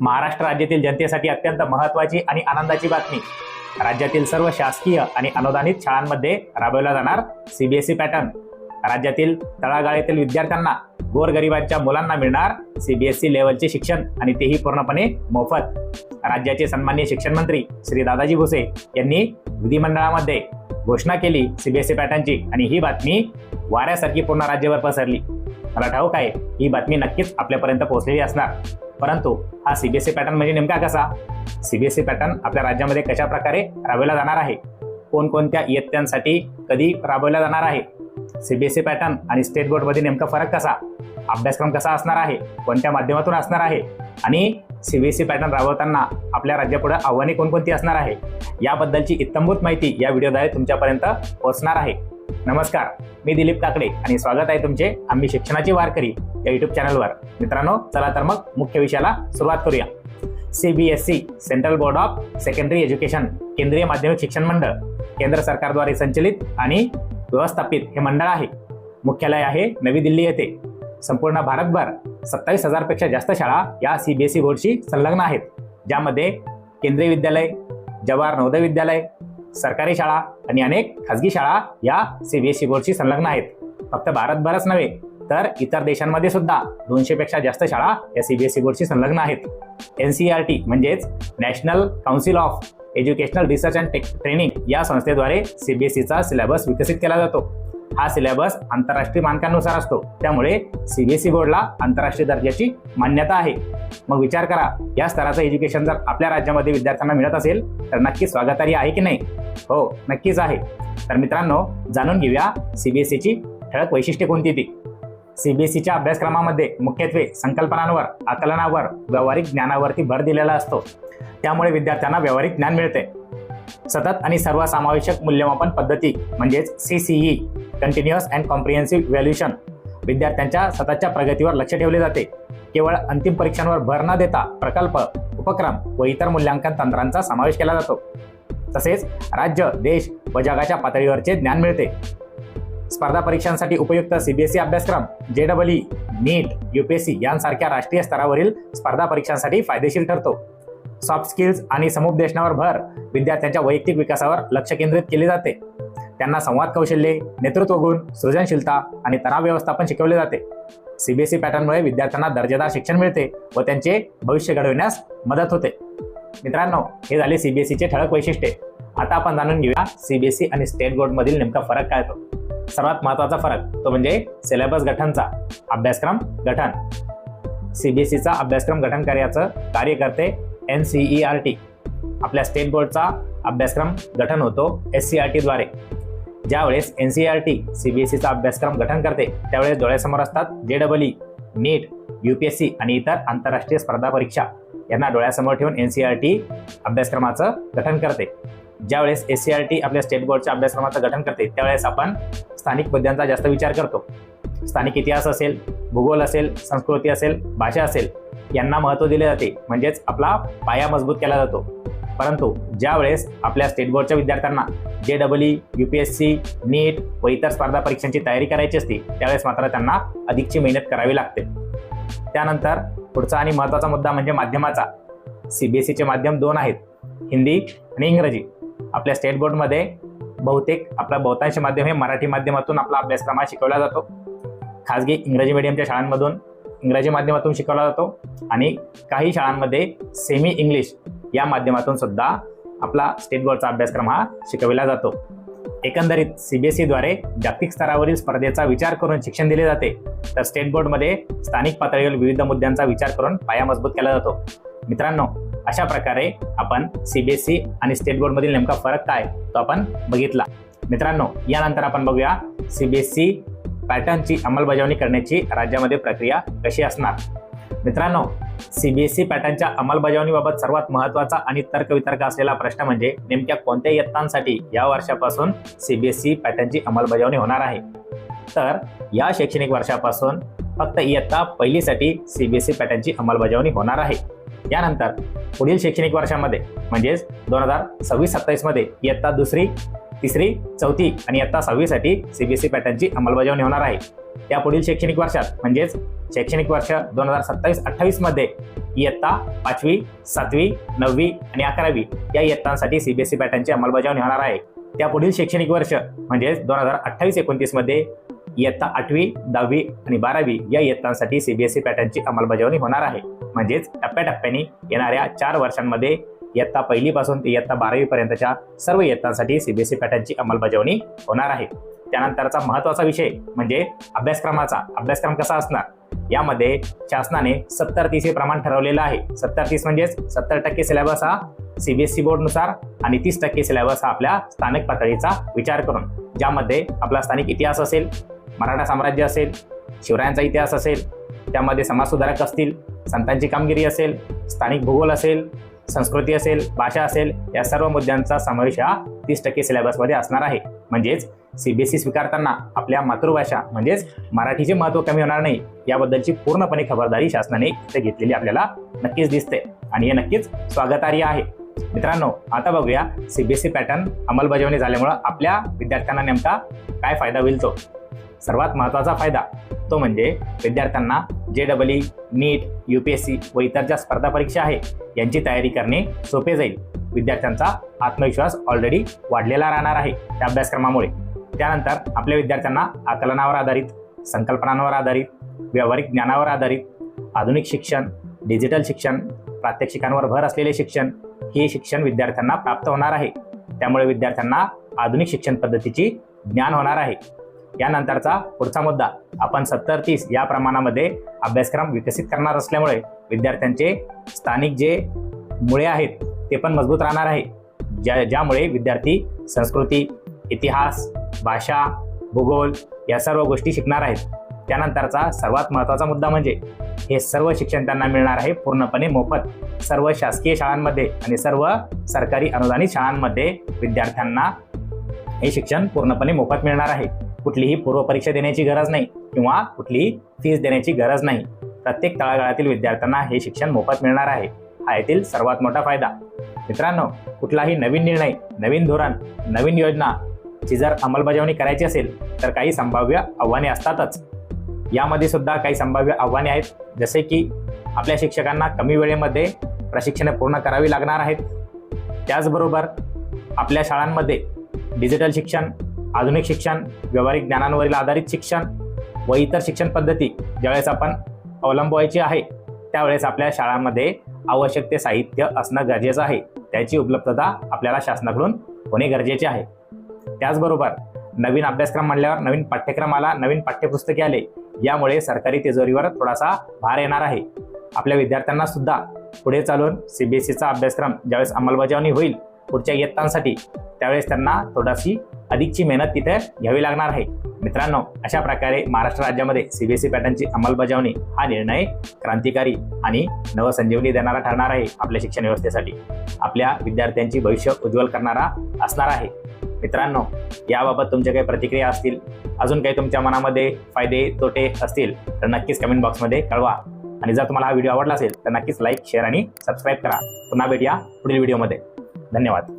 महाराष्ट्र राज्यातील जनतेसाठी अत्यंत महत्वाची आणि आनंदाची बातमी. राज्यातील सर्व शासकीय आणि अनुदानित शाळांमध्ये राबवला जाणार सीबीएसई पॅटर्न राज्यातील तळागाळातील विद्यार्थ्यांना गोरगरिबांच्या मुलांना मिळणार सीबीएसई लेवलचे शिक्षण आणि तेही पूर्णपणे मोफत. राज्याचे सन्माननीय शिक्षण मंत्री श्री दादाजी भुसे यांनी विधिमंडळामध्ये घोषणा केली सीबीएसई पॅटर्नची आणि ही बातमी वाऱ्यासारखी पूर्ण राज्यभर पसरली. मला ठाऊक आहे ही बातमी नक्कीच आपल्यापर्यंत पोहोचलेली असणार. परंतु हा सीबीएसई पॅटर्न म्हणजे नेमका कसा? सीबीएसई पॅटर्न आपल्या राज्यामध्ये कशा प्रकारे राबवला जाणार आहे? कोणकोणत्या इयत्त्यांसाठी कधी राबवला जाणार आहे? सीबीएसई पॅटर्न आणि स्टेट बोर्डमध्ये नेमका फरक कसा? अभ्यासक्रम कसा असणार आहे? कोणत्या माध्यमातून असणार आहे? आणि सीबीएसई पॅटर्न राबवताना आपल्या राज्यापुढे आव्हाने कोणकोणती असणार आहे? याबद्दलची इत्तंभूत माहिती या व्हिडिओद्वारे तुमच्यापर्यंत पोहोचणार आहे. नमस्कार मी दिलीप काकडे आणि स्वागत आहे तुमचे आम्ही शिक्षणाची वारकरी या युट्यूब चॅनलवर मित्रांनो चला तर मग मुख्य विषयाला सुरुवात करूया. CBSE central board of secondary education केंद्रीय माध्यमिक शिक्षण मंडळ केंद्र सरकारद्वारे संचलित आणि व्यवस्थापित हे मंडळ आहे. मुख्यालय आहे नवी दिल्ली येथे. संपूर्ण भारतभर सत्तावीस हजारपेक्षा जास्त शाळा या सीबीएसई बोर्डशी संलग्न आहेत. ज्यामध्ये केंद्रीय विद्यालय जवाहर नवोदय विद्यालय सरकारी शाळा आणि अनेक खाजगी शाळा या सीबीएसई बोर्डशी संलग्न आहेत. फक्त भारतभरच नव्हे तर इतर देशांमध्ये सुद्धा दोनशे पेक्षा जास्त शाळा या सीबीएसई बोर्डशी संलग्न आहेत. एन सी आर टी म्हणजेच national council of educational research and training या संस्थेद्वारे सीबीएसईचा सिलेबस विकसित केला जातो. हा सिलेबस आंतरराष्ट्रीय मानकांनुसार असतो. त्यामुळे सीबीएसई बोर्डला आंतरराष्ट्रीय दर्जाची मान्यता आहे. मग विचार करा या स्तराचं एज्युकेशन जर आपल्या राज्यामध्ये विद्यार्थ्यांना मिळत असेल तर नक्की स्वागतार्ह आहे की नाही? हो नक्कीच आहे. तर मित्रांनो जाणून घेऊया सीबीएसईची ठळक वैशिष्ट्ये कोणती ती? सीबीएसईच्या अभ्यासक्रमामध्ये मुख्यत्वे संकल्पनांवर आकलनावर व्यावहारिक ज्ञानावरती भर दिलेला असतो. त्यामुळे विद्यार्थ्यांना व्यावहारिक ज्ञान मिळते. सतत आणि सर्वसमावेशक मूल्यमापन पद्धती म्हणजेच CCE continuous and comprehensive valuation विद्यार्थ्यांच्या सततच्या प्रगतीवर लक्ष ठेवले जाते. केवळ अंतिम परीक्षांवर भर न देता प्रकल्प उपक्रम व इतर मूल्यांकन तंत्रांचा समावेश केला जातो. तसेच राज्य देश व जगाच्या पातळीवरचे ज्ञान मिळते. स्पर्धा परीक्षांसाठी उपयुक्त सीबीएसई अभ्यासक्रम जेडबलई नीट युपीएससी यांसारख्या राष्ट्रीय स्तरावरील स्पर्धा परीक्षांसाठी फायदेशीर ठरतो. सॉफ्ट स्किल्स आणि समुपदेशनावर भर विद्यार्थ्यांच्या वैयक्तिक विकासावर लक्ष केंद्रित केले जाते. त्यांना संवाद कौशल्ये नेतृत्व गुण सृजनशीलता आणि तणाव व्यवस्थापन शिकवले जाते. सीबीएसई पॅटर्नमुळे विद्यार्थ्यांना दर्जेदार शिक्षण मिळते व त्यांचे भविष्य घडविण्यास मदत होते. मित्रांनो हे झाले सीबीएसईचे ठळक वैशिष्ट्ये. आता आपण जाणून घेऊया सीबीएसई आणि स्टेट बोर्डमधील नेमका फरक काय तो सर्वात महत्त्वाचा फरक तो म्हणजे सिलेबस गठनचा अभ्यासक्रम गठन. सीबीएसईचा अभ्यासक्रम गठन कार्याचं कार्य करते N C E R T आपल्या स्टेट बोर्डचा अभ्यासक्रम गठन होतो एस सी आर टीद्वारे ज्यावेळेस एन सी आर टी सीबीएसईचा अभ्यासक्रम गठन करते त्यावेळेस डोळ्यासमोर असतात जे डबल ई नीट युपीएससी आणि इतर आंतरराष्ट्रीय स्पर्धा परीक्षा. यांना डोळ्यासमोर ठेवून एन सी आर टी अभ्यासक्रमाचं गठन करते. ज्यावेळेस एस सी आर टी आपल्या स्टेट बोर्डच्या अभ्यासक्रमाचं गठन करते त्यावेळेस आपण स्थानिक मुद्द्यांचा जास्त विचार करतो. स्थानिक इतिहास असेल भूगोल असेल संस्कृती असेल भाषा असेल यांना महत्त्व दिले जाते. म्हणजेच आपला पाया मजबूत केला जातो. परंतु ज्यावेळेस आपल्या स्टेट बोर्डच्या विद्यार्थ्यांना J W U P S C NEET व इतर स्पर्धा परीक्षांची तयारी करायची असते त्यावेळेस मात्र त्यांना अधिकची मेहनत करावी लागते. त्यानंतर पुढचा आणि महत्त्वाचा मुद्दा म्हणजे माध्यमाचा. सी बी एस माध्यम दोन आहेत हिंदी आणि इंग्रजी. आपल्या स्टेट बोर्डमध्ये बहुतेक आपला बहुतांश माध्यम हे मराठी माध्यमातून आपला अभ्यासक्रम शिकवला जातो. खाजगी इंग्रजी मीडियमच्या शाळांमधून इंग्रजी माध्यमातून शिकवला जातो आणि काही शाळांमध्ये सेमी इंग्लिश या माध्यमातून सुद्धा आपला स्टेट बोर्डचा अभ्यासक्रम हा शिकविला जातो. एकंदरीत सीबीएसईद्वारे जागतिक स्तरावरील स्पर्धेचा विचार करून शिक्षण दिले जाते. तर स्टेट बोर्डमध्ये स्थानिक पातळीवर विविध मुद्द्यांचा विचार करून पाया मजबूत केला जातो. मित्रांनो अशा प्रकारे आपण सीबीएसई आणि स्टेट बोर्डमधील नेमका फरक काय तो आपण बघितला. मित्रांनो यानंतर आपण बघूया सीबीएसई पॅटर्नची अंमलबजावणी करण्याची राज्यामध्ये प्रक्रिया कशी असणार? मित्रांनो सीबीएसई पॅटर्नच्या अंमलबजावणीबाबत सर्वात महत्त्वाचा आणि तर्कवितर्क असलेला प्रश्न म्हणजे नेमक्या कोणत्या इयत्तांसाठी या वर्षापासून सीबीएसई पॅटर्नची अंमलबजावणी होणार आहे? तर या शैक्षणिक वर्षापासून फक्त इयत्ता पहिलीसाठी सीबीएसई पॅटर्नची अंमलबजावणी होणार आहे. यानंतर पुढील शैक्षणिक वर्षामध्ये म्हणजेच दोन हजार सव्वीस सत्तावीसमध्ये इयत्ता दुसरी तिसरी चौथी आणि इयत्ता सहावीसाठी सीबीएसई पॅटर्नची अंमलबजावणी होणार आहे. त्या पुढील शैक्षणिक वर्षात म्हणजेच शैक्षणिक वर्ष दोन हजार सत्तावीस अठ्ठावीसमध्ये इयत्ता पाचवी सातवी नववी आणि अकरावी या इयत्तांसाठी सीबीएसई पॅटर्नची अंमलबजावणी होणार आहे. त्या पुढील शैक्षणिक वर्ष म्हणजेच दोन हजार अठ्ठावीस एकोणतीसमध्ये इयत्ता आठवी दहावी आणि बारावी या इयत्तांसाठी सीबीएसई पॅटर्नची अंमलबजावणी होणार आहे. म्हणजेच टप्प्याटप्प्याने येणाऱ्या चार वर्षांमध्ये इयत्ता पहिलीपासून ते इयत्ता बारावीपर्यंतच्या सर्व इयत्तांसाठी सीबीएसई पॅटर्नची अंमलबजावणी होणार आहे. त्यानंतरचा महत्त्वाचा विषय म्हणजे अभ्यासक्रमाचा. अभ्यासक्रम कसा असणार? यामध्ये शासनाने सत्तर तीस हे प्रमाण ठरवलेलं आहे. सत्तर तीस म्हणजेच सत्तर टक्के सिलेबस हा सीबीएसई बोर्डनुसार आणि तीस टक्के सिलेबस हा आपल्या स्थानिक पातळीचा विचार करून ज्यामध्ये आपला स्थानिक इतिहास असेल मराठा साम्राज्य असेल शिवरायांचा इतिहास असेल त्यामध्ये समाजसुधारक असतील संतांची कामगिरी असेल स्थानिक भूगोल असेल संस्कृती असेल भाषा असेल या सर्व मुद्द्यांचा समावेश हा तीस टक्के सिलेबसमध्ये असणार आहे. म्हणजेच सीबीएसई स्वीकारताना आपल्या मातृभाषा म्हणजेच मराठीचे महत्त्व कमी होणार नाही याबद्दलची पूर्णपणे खबरदारी शासनाने इथे घेतलेली आपल्याला नक्कीच दिसते. आणि हे नक्कीच स्वागतार्ह आहे. मित्रांनो आता बघूया सीबीएसई पॅटर्न अंमलबजावणी झाल्यामुळं आपल्या विद्यार्थ्यांना नेमका काय फायदा होईल तो? सर्वात महत्त्वाचा फायदा तो म्हणजे विद्यार्थ्यांना J double E NEET U P S C व इतर ज्या स्पर्धा परीक्षा आहे यांची तयारी करणे सोपे जाईल. विद्यार्थ्यांचा आत्मविश्वास ऑलरेडी वाढलेला राहणार आहे त्या अभ्यासक्रमामुळे. त्यानंतर आपल्या विद्यार्थ्यांना आकलनावर आधारित संकल्पनांवर आधारित व्यावहारिक ज्ञानावर आधारित आधुनिक शिक्षण डिजिटल शिक्षण प्रात्यक्षिकांवर भर असलेले शिक्षण हे शिक्षण विद्यार्थ्यांना प्राप्त होणार आहे. त्यामुळे विद्यार्थ्यांना आधुनिक शिक्षण पद्धतीची ज्ञान होणार आहे. यानंतरचा पुढचा मुद्दा. आपण सत्तर तीस या प्रमाणामध्ये अभ्यासक्रम विकसित करणार असल्यामुळे विद्यार्थ्यांचे स्थानिक जे मुळे आहेत ते पण मजबूत राहणार आहे. ज्या ज्यामुळे विद्यार्थी संस्कृती इतिहास भाषा भूगोल या सर्व गोष्टी शिकणार आहेत. त्यानंतरचा सर्वात महत्त्वाचा मुद्दा म्हणजे हे सर्व शिक्षण त्यांना मिळणार आहे पूर्णपणे मोफत. सर्व शासकीय शाळांमध्ये आणि सर्व सरकारी अनुदानित शाळांमध्ये विद्यार्थ्यांना हे शिक्षण पूर्णपणे मोफत मिळणार आहे. कुठलीही पूर्वपरीक्षा देण्याची गरज नाही किंवा कुठलीही फीस देण्याची गरज नाही. प्रत्येक तळागाळातील विद्यार्थ्यांना हे शिक्षण मोफत मिळणार आहे. हा यातील सर्वात मोठा फायदा. मित्रांनो कुठलाही नवीन निर्णय नवीन धोरण नवीन योजना ची जर अंमलबजावणी करायची असेल तर काही संभाव्य आव्हाने असतातच. यामध्ये सुद्धा काही संभाव्य आव्हाने आहेत. जसे की आपल्या शिक्षकांना कमी वेळेमध्ये प्रशिक्षणे पूर्ण करावी लागणार आहेत. त्याचबरोबर आपल्या शाळांमध्ये डिजिटल शिक्षण आधुनिक शिक्षण व्यावहारिक ज्ञानांवरील आधारित शिक्षण व इतर शिक्षण पद्धती ज्यावेळेस आपण अवलंबवायची आहे त्यावेळेस आपल्या शाळांमध्ये आवश्यक ते साहित्य असणं गरजेचं आहे. त्याची उपलब्धता आपल्याला शासनाकडून होणे गरजेचे आहे. त्याचबरोबर नवीन अभ्यासक्रम म्हणल्यावर नवीन पाठ्यक्रम आला नवीन पाठ्यपुस्तके आले यामुळे सरकारी तिजोरीवर थोडासा भार येणार आहे. आपल्या विद्यार्थ्यांना सुद्धा पुढे चालून सीबीएसईचा अभ्यासक्रम ज्यावेळेस अंमलबजावणी होईल पुढच्या इयत्तांसाठी. त्यावेळेस त्यांना थोडीशी अधिकची मेहनत तिथे घ्यावी लागणार आहे. मित्रांनो अशा प्रकारे महाराष्ट्र राज्यामध्ये सीबीएसई पॅटर्नची अंमलबजावणी हा निर्णय क्रांतिकारी आणि नवसंजीवनी देणारा ठरणार आहे आपल्या शिक्षण व्यवस्थेसाठी. आपल्या विद्यार्थ्यांची भविष्य उज्ज्वल करणारा असणार आहे. मित्रांनो याबाबत तुमच्या काही प्रतिक्रिया असतील अजून काही तुमच्या मनामध्ये फायदे तोटे असतील तर नक्कीच कमेंट बॉक्समध्ये कळवा. आणि जर तुम्हाला हा व्हिडिओ आवडला असेल तर नक्कीच लाईक शेअर आणि सबस्क्राईब करा. पुन्हा भेटूया पुढील व्हिडिओमध्ये धन्यवाद.